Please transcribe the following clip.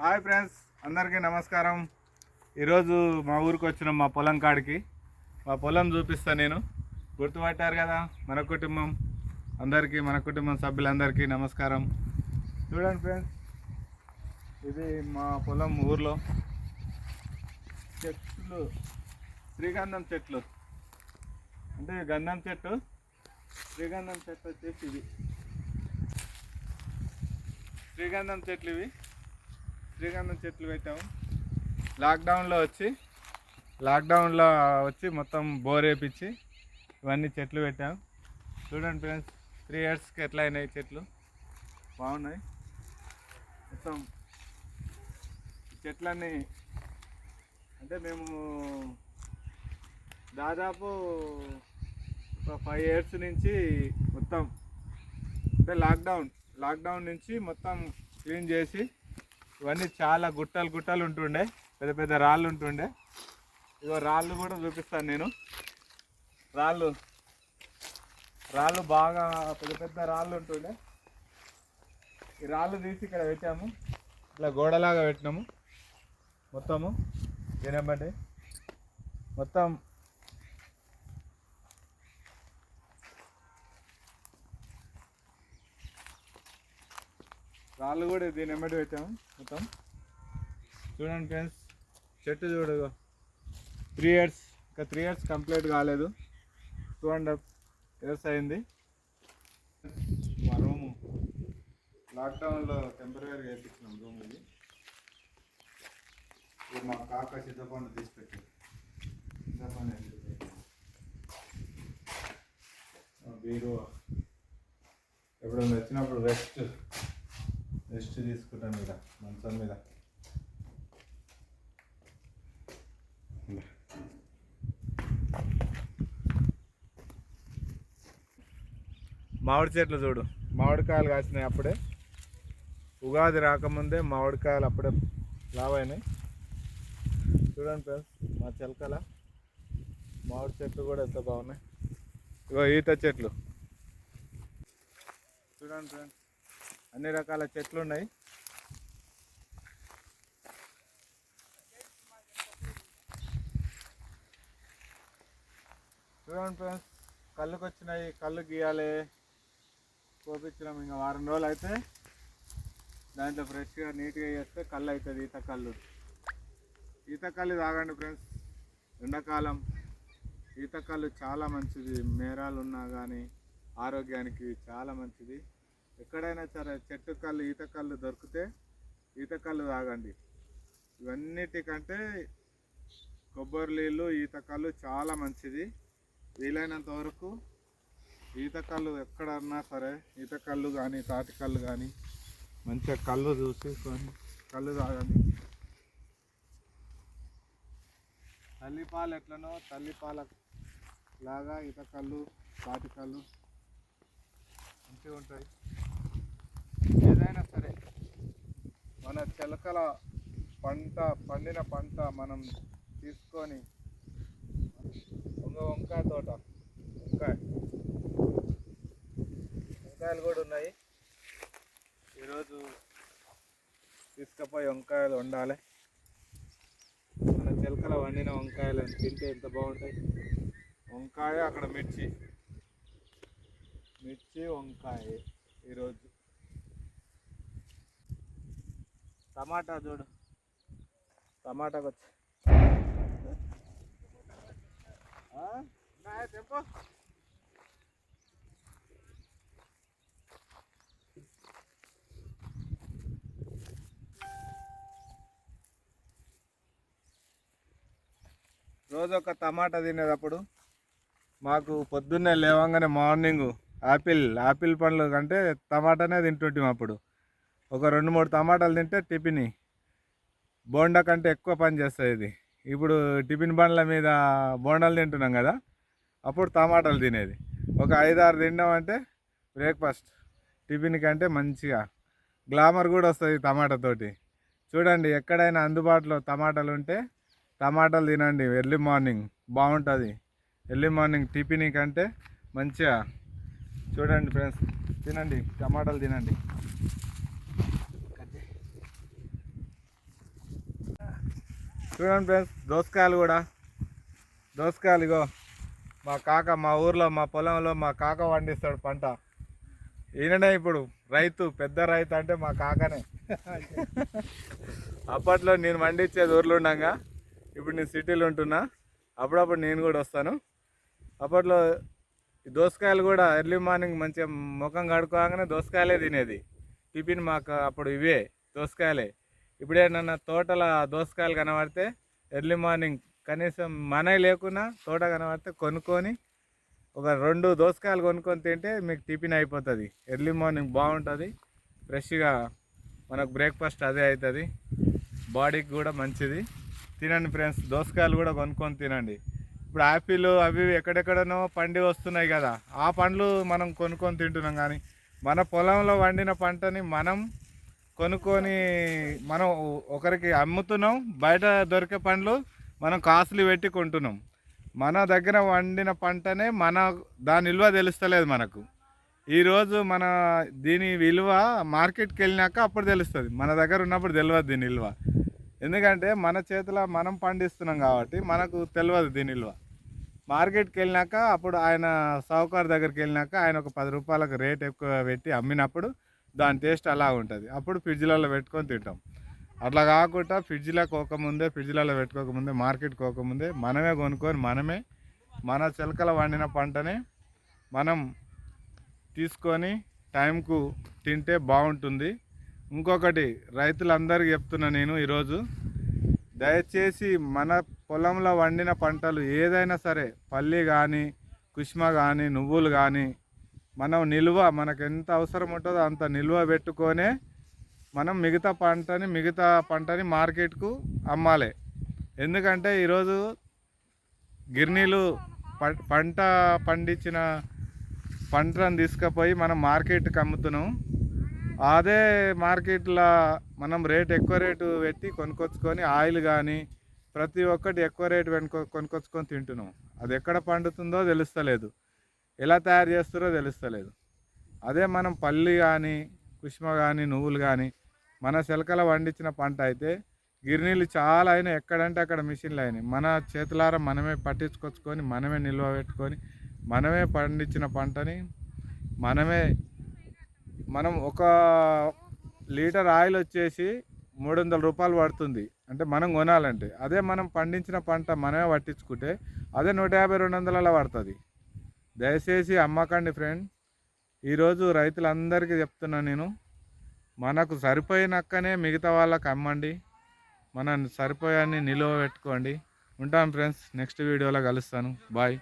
Hi friends అందరికీ నమస్కారం. ఈరోజు మా ఊరికి వచ్చిన మా పొలం కాడికి. మా పొలం చూపిస్తా నేను. గుర్తుపట్టారు కదా మన కుటుంబం. అందరికీ మన కుటుంబం సభ్యులందరికీ నమస్కారం. చూడండి ఫ్రెండ్స్ ఇది మా పొలం ఊర్లో. చెట్లు శ్రీగంధం చెట్లు. అంటే గంధం చెట్టు శ్రీగంధం చెట్టు వచ్చేసి ఇది. శ్రీగంధం చెట్లు ఇవి. శ్రీగంధం చెట్లు పెట్టాము లాక్డౌన్లో వచ్చి లాక్డౌన్లో వచ్చి మొత్తం బోర్ వేపించి ఇవన్నీ చెట్లు పెట్టాము చూడండి ఫ్రెండ్స్ త్రీ ఇయర్స్కి ఎట్లా అయినాయి చెట్లు? బాగున్నాయి. మొత్తం చెట్లన్నీ అంటే మేము దాదాపు ఒక ఫైవ్ ఇయర్స్ నుంచి మొత్తం అంటే లాక్డౌన్ లాక్డౌన్ నుంచి మొత్తం క్లీన్ చేసి ఇవన్నీ చాలా గుట్టలు గుట్టలు ఉంటుండే పెద్ద పెద్ద రాళ్ళు ఉంటుండే. ఇగో రాళ్ళు కూడా చూపిస్తాను నేను. రాళ్ళు రాళ్ళు బాగా పెద్ద పెద్ద రాళ్ళు ఉంటుండే. ఈ రాళ్ళు తీసి ఇక్కడ పెట్టాము. ఇట్లా గోడలాగా పెట్టినాము. మొత్తము తినబట్టి మొత్తం రాళ్ళు కూడా దీని ఎమ్మటి పెట్టాము మొత్తం. చూడండి ఫ్రెండ్స్ చెట్టు చూడదు త్రీ ఇయర్స్ ఇంకా త్రీ ఇయర్స్ కంప్లీట్ కాలేదు. టూ అండ్ హాఫ్ ఇయర్స్ అయింది. మా రూము లాక్డౌన్లో టెంపరీగా వేయించినాం రూమ్ ఇది. మా కాక సిద్ధపండు తీసి పెట్టారు చింతపండు బీరువా. ఎప్పుడైనా వచ్చినప్పుడు రెస్ట్ రెస్ట్ తీసుకుంటాను ఇక్కడ మంచం మీద. మామిడి చెట్లు చూడు. మామిడికాయలు కాసినాయి అప్పుడే. ఉగాది రాకముందే మామిడికాయలు అప్పుడే లావైనాయి. చూడండి ఫ్రెండ్స్ మా చిలకల మామిడి చెట్లు కూడా ఎంత బాగున్నాయి. ఇగో ఈత చెట్లు. చూడండి ఫ్రెండ్స్. అన్ని రకాల చెట్లు ఉన్నాయి. చూడండి ఫ్రెండ్స్ కళ్ళుకి వచ్చినాయి కళ్ళు గీయాలి. కోపించినాం ఇంకా వారం రోజులు అయితే. దాంట్లో ఫ్రెష్గా నీట్గా చేస్తే కళ్ళు అవుతుంది ఈత కళ్ళు. ఈత కళ్ళు తాగండి ఫ్రెండ్స్. ఎండాకాలం ఈత కళ్ళు చాలా మంచిది. మేరాలు ఉన్నా కానీ ఆరోగ్యానికి చాలా మంచిది. ఎక్కడైనా సరే చెట్టు కళ్ళు ఈత కళ్ళు దొరికితే ఈత కళ్ళు తాగండి. ఇవన్నిటికంటే కొబ్బరి నీళ్ళు ఈత కళ్ళు చాలా మంచిది. వీలైనంత వరకు ఈత కళ్ళు ఎక్కడన్నా సరే ఈత కళ్ళు కానీ తాటి కళ్ళు కానీ మంచిగా కళ్ళు చూసి కళ్ళు తాగండి. తల్లిపాలు ఎట్లనో తల్లిపాల లాగా ఈత కళ్ళు తాటి కళ్ళు మంచిగా ఉంటుంది ఏదైనా సరే మన చిలకల పంట పండిన పంట మనం తీసుకొని వంగ వంకాయ తోట వంకాయ. వంకాయలు కూడా ఉన్నాయి. ఈరోజు తీసుకుపోయి వంకాయలు వండాలి. మన చిలకల వండిన వంకాయలు తింటే ఎంత బాగుంటాయి. వంకాయ అక్కడ మిర్చి. మిర్చి వంకాయ ఈరోజు. టమాటా చూడు. టమాటాకి వచ్చి తెంపు. రోజు ఒక టమాటా తినేటప్పుడు మాకు పొద్దున్నే లేవంగానే మార్నింగ్ ఆపిల్ ఆపిల్ పండ్లు కంటే టమాటానే తింటుంటాం అప్పుడు. ఒక రెండు మూడు టమాటాలు తింటే టిఫిన్. బోండా కంటే ఎక్కువ పని చేస్తుంది ఇది. ఇప్పుడు టిఫిన్ బండ్ల మీద బోండాలు తింటున్నాం కదా అప్పుడు టమాటాలు తినేది. ఒక ఐదారు ఆరు తిన్నామంటే బ్రేక్ఫాస్ట్. టిఫిన్ కంటే మంచిగా. గ్లామర్ కూడా వస్తుంది టమాటాతోటి చూడండి ఎక్కడైనా అందుబాటులో టమాటాలు ఉంటే టమాటాలు తినండి. ఎర్లీ మార్నింగ్ బాగుంటుంది. ఎర్లీ మార్నింగ్ టిఫిన్ కంటే మంచిగా. చూడండి ఫ్రెండ్స్ తినండి టమాటాలు తినండి. చూడండి ఫ్రెండ్స్ దోసకాయలు కూడా. దోసకాయలు ఇగో మా కాక మా ఊర్లో మా పొలంలో మా కాక పండిస్తాడు పంట. ఈయననే ఇప్పుడు రైతు పెద్ద రైతు అంటే మా కాకనే. అప్పట్లో నేను పండించేది ఊర్లో ఉండగా ఇప్పుడు నేను సిటీలో ఉంటున్నా. అప్పుడప్పుడు నేను కూడా వస్తాను. అప్పట్లో ఈ దోసకాయలు కూడా ఎర్లీ మార్నింగ్ మంచిగా ముఖం కడుక్కోగానే దోసకాయలే తినేది. టిఫిన్ మాకు అప్పుడు ఇవే దోసకాయలే. ఇప్పుడు ఏంటన్నా తోటల దోసకాయలు కనబడితే ఎర్లీ మార్నింగ్ కనీసం మన లేకున్నా తోట కనబడితే కొనుక్కొని ఒక రెండు దోసకాయలు కొనుక్కొని తింటే మీకు టిఫిన్ అయిపోతుంది. ఎర్లీ మార్నింగ్ బాగుంటుంది ఫ్రెష్గా మనకు బ్రేక్ఫాస్ట్ అదే అవుతుంది. బాడీకి కూడా మంచిది. తినండి ఫ్రెండ్స్ దోసకాయలు కూడా కొనుక్కొని తినండి. ఇప్పుడు యాపిల్ అవి ఇవి ఎక్కడెక్కడనో పండి వస్తున్నాయి కదా ఆ పండ్లు మనం కొనుక్కొని తింటున్నాం కానీ మన పొలంలో వండిన పంటని మనం కొనుక్కొని మనం ఒకరికి అమ్ముతున్నాం బయట దొరికే పండ్లు మనం కాస్ట్లీ పెట్టి కొంటున్నాం. మన దగ్గర వండిన పంటనే మన దాని విలువ తెలుస్తలేదు మనకు. ఈరోజు మన దీని విలువ మార్కెట్కి వెళ్ళినాక అప్పుడు తెలుస్తుంది మన దగ్గర ఉన్నప్పుడు తెలియదు దీని విలువ ఎందుకంటే మన చేతిలో మనం పండిస్తున్నాం కాబట్టి మనకు తెలియదు దీని విలువ మార్కెట్కి వెళ్ళినాక అప్పుడు ఆయన సావుకారు దగ్గరికి వెళ్ళినాక ఆయన ఒక పది రూపాయలకు రేట్ ఎక్కువ పెట్టి అమ్మినప్పుడు దాని టేస్ట్ అలా ఉంటుంది. అప్పుడు ఫ్రిడ్జ్లలో పెట్టుకొని తింటాం. అట్లా కాకుండా ఫ్రిడ్జ్లో కోకముందే ఫ్రిడ్జ్లలో పెట్టుకోకముందే మార్కెట్కి కోకముందే మనమే కొనుక్కొని మనమే మన చిలకల వండిన పంటనే మనం తీసుకొని టైంకు తింటే బాగుంటుంది. ఇంకొకటి రైతులందరికీ చెప్తున్నా నేను ఈరోజు దయచేసి మన పొలంలో వండిన పంటలు ఏదైనా సరే పల్లి కానీ కుష్మ కానీ నువ్వులు కానీ మనం నిల్వ మనకు ఎంత అవసరం ఉంటుందో అంత నిల్వ పెట్టుకొనే మనం మిగతా పంటని మిగతా పంటని మార్కెట్కు అమ్మాలి. ఎందుకంటే ఈరోజు గిర్నీలు ప- పంట పండించిన పంటను తీసుకుపోయి మనం మార్కెట్కి అమ్ముతున్నాం. అదే మార్కెట్లో మనం రేట్ ఎక్కువ రేటు పెట్టి కొనుక్కొచ్చుకొని ఆయిల్ కానీ ప్రతి ఒక్కటి ఎక్కువ రేటు వెనుకొ కొనుక్కొచ్చుకొని తింటున్నాం. అది ఎక్కడ పండుతుందో తెలుస్తలేదు. ఎలా తయారు చేస్తారో తెలుస్తలేదు. అదే మనం పల్లి కానీ కుష్మ కానీ నువ్వులు కానీ మన చిలకల పండించిన పంట అయితే గిర్నీలు చాలా అయినాయి. ఎక్కడంటే అక్కడ మిషన్లు అయినాయి. మన చేతులారా మనమే పట్టించుకొచ్చుకొని మనమే నిల్వ పెట్టుకొని మనమే పండించిన పంటని మనమే మనం ఒక లీటర్ ఆయిల్ వచ్చేసి మూడు వందల రూపాయలు పడుతుంది. అంటే మనం కొనాలంటే. అదే మనం పండించిన పంట మనమే పట్టించుకుంటే అదే నూట యాభై రెండు వందలలో పడుతుంది. దయచేసి అమ్మకండి ఫ్రెండ్ ఈరోజు రైతులందరికీ చెప్తున్నా నేను మనకు సరిపోయినక్కనే మిగతా వాళ్ళకి అమ్మండి. మన సరిపోయాన్ని నిలువ పెట్టుకోండి. ఉంటాం ఫ్రెండ్స్ నెక్స్ట్ వీడియోలో కలుస్తాను. బాయ్